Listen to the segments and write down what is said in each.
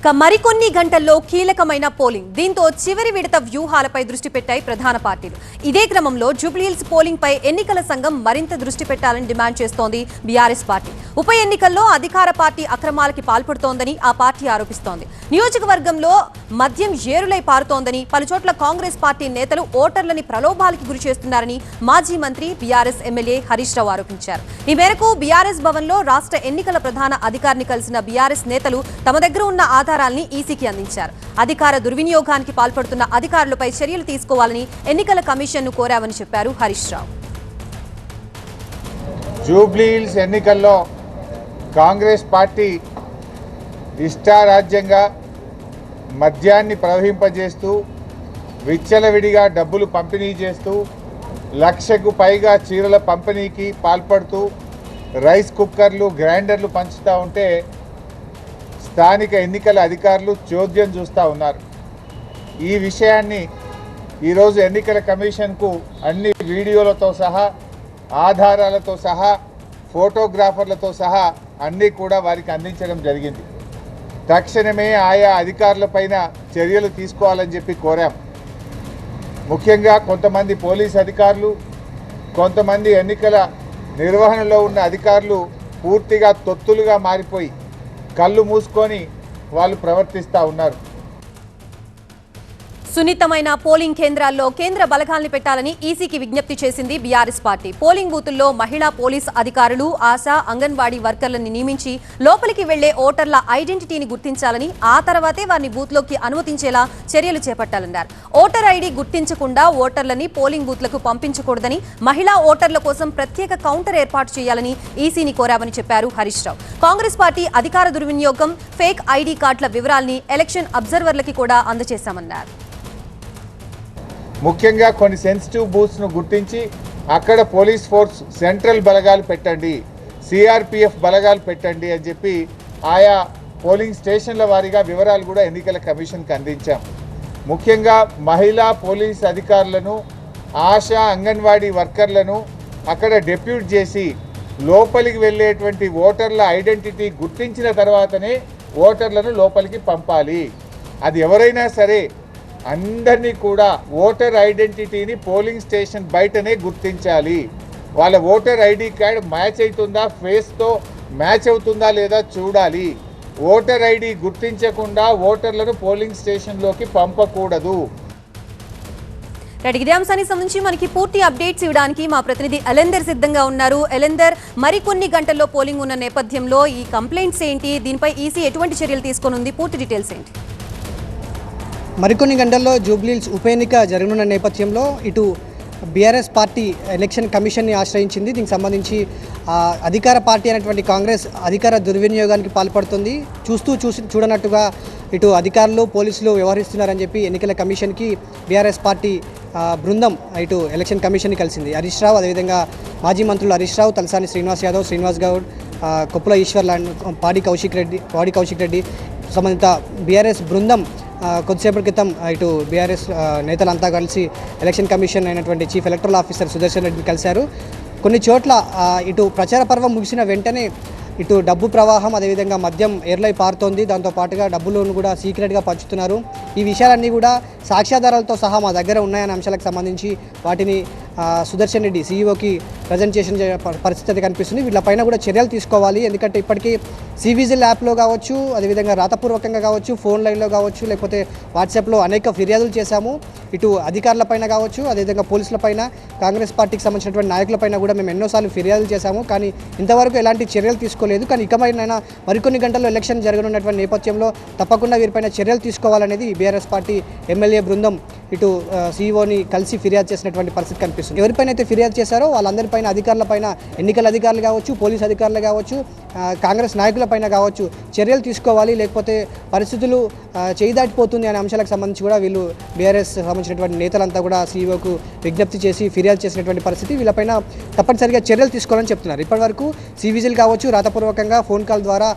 ఇక మరికొన్ని గంటల్లో కీలకమైన పోలింగ్. దీంతో చివరి విడత వ్యూహాలపై దృష్టి పెట్టాయి ప్రధాన పార్టీలు. ఇదే క్రమంలో జూబ్లీహిల్స్ పోలింగ్ పై ఎన్నికల సంఘం మరింత దృష్టి పెట్టాలని డిమాండ్ చేస్తోంది బీఆర్ఎస్ పార్టీ. ఉప ఎన్నికల్లో అధికార పార్టీ అక్రమాలకి పాల్పడుతోందని ఆ పార్టీ ఆరోపిస్తోంది. నియోజకవర్గంలో మద్యం ఏరులై పారుతోందని పలుచోట్ల కాంగ్రెస్ పార్టీ నేతలు ఓటర్లని ప్రలోభాలకి గురి చేస్తున్నారని మాజీ మంత్రి బీఆర్ఎస్ ఎమ్మెల్యే హరీష్ రావు ఆరోపించారు. ఈ మేరకు బీఆర్ఎస్ భవన్లో రాష్ట్ర ఎన్నికల ప్రధాన అధికారిని కలిసిన బీఆర్ఎస్ నేతలు తమ దగ్గర ఉన్న ఆధారాల్ని ఈసీకి అందించారు. అధికార దుర్వినియోగానికి పాల్పడుతున్న అధికారులపై చర్యలు తీసుకోవాలని ఎన్నికల కమిషన్ను కోరామని చెప్పారు హరీష్ రావు. జూబ్లీహిల్స్ ఎన్నికల్లో కాంగ్రెస్ పార్టీ ఇష్టారాజ్యంగా మద్యాన్ని ప్రవహింపజేస్తూ విచ్చలవిడిగా డబ్బులు పంపిణీ చేస్తూ లక్షకు పైగా చీరల పంపిణీకి పాల్పడుతూ రైస్ కుక్కర్లు గ్రైండర్లు పంచుతూ ఉంటే స్థానిక ఎన్నికల అధికారులు చోద్యం చూస్తూ ఉన్నారు. ఈ విషయాన్ని ఈరోజు ఎన్నికల కమిషన్కు అన్ని వీడియోలతో సహా ఆధారాలతో సహా ఫోటోగ్రాఫర్లతో సహా అన్నీ కూడా వారికి అందించడం జరిగింది. తక్షణమే ఆయా అధికారులపైన చర్యలు తీసుకోవాలని చెప్పి కోరాం. ముఖ్యంగా కొంతమంది పోలీస్ అధికారులు కొంతమంది ఎన్నికల నిర్వహణలో ఉన్న అధికారులు పూర్తిగా తొత్తులుగా మారిపోయి కళ్ళు మూసుకొని వాళ్ళు ప్రవర్తిస్తూ ఉన్నారు. సున్నితమైన పోలింగ్ కేంద్రాల్లో కేంద్ర బలగాల్ని పెట్టాలని ఈసీకి విజ్ఞప్తి చేసింది బీఆర్ఎస్ పార్టీ. పోలింగ్ బూతుల్లో మహిళా పోలీస్ అధికారులు ఆశా అంగన్వాడీ వర్కర్లను నియమించి లోపలికి వెళ్ళే ఓటర్ల ఐడెంటిటీని గుర్తించాలని ఆ తర్వాతే వారిని బూత్లోకి అనుమతించేలా చర్యలు చేపట్టాలన్నారు. ఓటర్ ఐడి గుర్తించకుండా ఓటర్లని పోలింగ్ బూత్లకు పంపించకూడదని మహిళా ఓటర్ల కోసం ప్రత్యేక కౌంటర్ ఏర్పాటు చేయాలని ఈసీని కోరామని చెప్పారు హరీష్ రావు. కాంగ్రెస్ పార్టీ అధికార దుర్వినియోగం ఫేక్ ఐడి కార్డుల వివరాల్ని ఎలక్షన్ అబ్జర్వర్లకి కూడా అందజేశామన్నారు. ముఖ్యంగా కొన్ని సెన్సిటివ్ బూత్స్ను గుర్తించి అక్కడ పోలీస్ ఫోర్స్ సెంట్రల్ బలగాలు పెట్టండి సిఆర్పిఎఫ్ బలగాలు పెట్టండి అని చెప్పి ఆయా పోలింగ్ స్టేషన్ల వారీగా వివరాలు కూడా ఎన్నికల కమిషన్కి అందించాం. ముఖ్యంగా మహిళా పోలీస్ అధికారులను ఆశా అంగన్వాడీ వర్కర్లను అక్కడ డెప్యూట్ చేసి లోపలికి వెళ్ళేటువంటి ఓటర్ల ఐడెంటిటీ గుర్తించిన తర్వాతనే ఓటర్లను లోపలికి పంపాలి. అది ఎవరైనా సరే అందరినీ కూడా ఓటర్ ఐడెంటిటీని పోలింగ్ స్టేషన్ బయటనే గుర్తించాలి. వాళ్ళ ఓటర్ ఐడి కార్డ్ మ్యాచ్ అవుతుందా ఫేస్తో మ్యాచ్ అవుతుందా లేదా చూడాలి. ఓటర్ ఐడి గుర్తించకుండా ఓటర్లను పోలింగ్ స్టేషన్లోకి పంపకూడదు. రైట్ ఇదే అంశానికి సంబంధించి మనకి పూర్తి అప్డేట్స్ ఇవ్వడానికి మా ప్రతినిధి ఎలెందర్ సిద్ధంగా ఉన్నారు. ఎలెందర్ మరికొన్ని గంటల్లో పోలింగ్ ఉన్న నేపథ్యంలో ఈ కంప్లైంట్స్ ఏంటి? దీనిపై ఈసీ ఎటువంటి చర్యలు తీసుకొనుంది? పూర్తి డీటెయిల్స్ ఏంటి? మరికొన్ని గంటల్లో జూబ్లీల్స్ ఉప ఎన్నిక జరగనున్న నేపథ్యంలో ఇటు బీఆర్ఎస్ పార్టీ ఎలక్షన్ కమిషన్ని ఆశ్రయించింది. దీనికి సంబంధించి అధికార పార్టీ అయినటువంటి కాంగ్రెస్ అధికార దుర్వినియోగానికి పాల్పడుతుంది. చూస్తూ చూసి చూడనట్టుగా ఇటు అధికారులు పోలీసులు వ్యవహరిస్తున్నారని చెప్పి ఎన్నికల కమిషన్కి బీఆర్ఎస్ పార్టీ బృందం ఇటు ఎలక్షన్ కమిషన్ని కలిసింది. హరీష్ రావు అదేవిధంగా మాజీ మంత్రులు హరీష్ రావు తలసాని శ్రీనివాస్ యాదవ్ శ్రీనివాస్ గౌడ్ కొప్పుల ఈశ్వర్ లాంటి పాడి కౌశిక్ రెడ్డి పాడి కౌశిక్ రెడ్డి సంబంధిత బీఆర్ఎస్ బృందం కొద్దిసేపటి క్రితం ఇటు బీఆర్ఎస్ నేతలంతా కలిసి ఎలక్షన్ కమిషన్ అయినటువంటి చీఫ్ ఎలక్టరల్ ఆఫీసర్ సుదర్శన్ రెడ్డిని కలిశారు. కొన్ని చోట్ల ఇటు ప్రచార పర్వం ముగిసిన వెంటనే ఇటు డబ్బు ప్రవాహం అదేవిధంగా మద్యం ఎర్లై పారుతోంది. దాంతో పాటుగా డబ్బులను కూడా సీక్రెట్గా పంచుతున్నారు. ఈ విషయాలన్నీ కూడా సాక్ష్యాధారాలతో సహా మా దగ్గర ఉన్నాయనే అంశాలకు సంబంధించి వాటిని సుదర్శన్ రెడ్డి సీఈఓకి ప్రజెంటేషన్ చే- పరిస్థితి కనిపిస్తుంది. వీళ్ళపైన కూడా చర్యలు తీసుకోవాలి. ఎందుకంటే ఇప్పటికీ సివిజిల్ యాప్లో కావచ్చు అదేవిధంగా రాతపూర్వకంగా కావచ్చు ఫోన్ లైన్లో కావచ్చు లేకపోతే వాట్సాప్లో అనేక ఫిర్యాదులు చేశాము. ఇటు అధికారులపైన కావచ్చు అదేవిధంగా పోలీసులపైన కాంగ్రెస్ పార్టీకి సంబంధించినటువంటి నాయకులపైన కూడా మేము ఎన్నోసార్లు ఫిర్యాదులు చేశాము. కానీ ఇంతవరకు ఎలాంటి చర్యలు తీసుకోలేదు. కానీ ఇకమైనా మరికొన్ని గంటల్లో ఎలక్షన్ జరగనున్నటువంటి నేపథ్యంలో తప్పకుండా వీరిపైన చర్యలు తీసుకోవాలనేది బీఆర్ఎస్ పార్టీ ఎమ్మెల్యే బృందం ఇటు సీఈఓని కలిసి ఫిర్యాదు చేసినటువంటి పరిస్థితి కనిపిస్తుంది. ఎవరిపైన అయితే ఫిర్యాదు చేశారో వాళ్ళందరిపైన అధికారులపైన ఎన్నికల అధికారులు కావచ్చు పోలీస్ అధికారులు కావచ్చు కాంగ్రెస్ నాయకులపైన కావచ్చు చర్యలు తీసుకోవాలి లేకపోతే పరిస్థితులు చేయిదాటిపోతుంది అనే అంశాలకు సంబంధించి కూడా వీళ్ళు బీఆర్ఎస్ సంబంధించినటువంటి నేతలంతా కూడా సీఈఓకు విజ్ఞప్తి చేసి ఫిర్యాదు చేసినటువంటి పరిస్థితి వీళ్ళపైన తప్పనిసరిగా చర్యలు తీసుకోవాలని చెప్తున్నారు. ఇప్పటివరకు సివిజిల్ కావచ్చు రాతపూర్వకంగా ఫోన్ కాల్ ద్వారా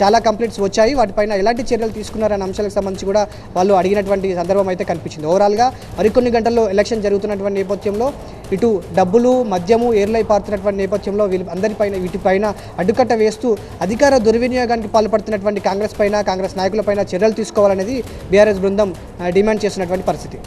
చాలా కంప్లైంట్స్ వచ్చాయి. వాటిపైన ఎలాంటి చర్యలు తీసుకున్నారనే అంశాలకు సంబంధించి కూడా వాళ్ళు అడిగినటువంటి సందర్భం అయితే కనిపించింది. ఓవరాల్గా మరికొన్ని గంటల్లో ఎలక్షన్ జరుగుతున్నటువంటి నేపథ్యంలో ఇటు డబ్బులు మద్యము ఏర్లై పారుతున్నటువంటి నేపథ్యంలో వీళ్ళు అందరిపైన వీటిపైన అడ్డుకట్ట వేస్తూ అధికార దుర్వినియోగానికి పాల్పడుతున్నటువంటి కాంగ్రెస్ పైన కాంగ్రెస్ నాయకులపైన చర్యలు తీసుకోవాలనేది బీఆర్ఎస్ బృందం డిమాండ్ చేస్తున్నటువంటి పరిస్థితి.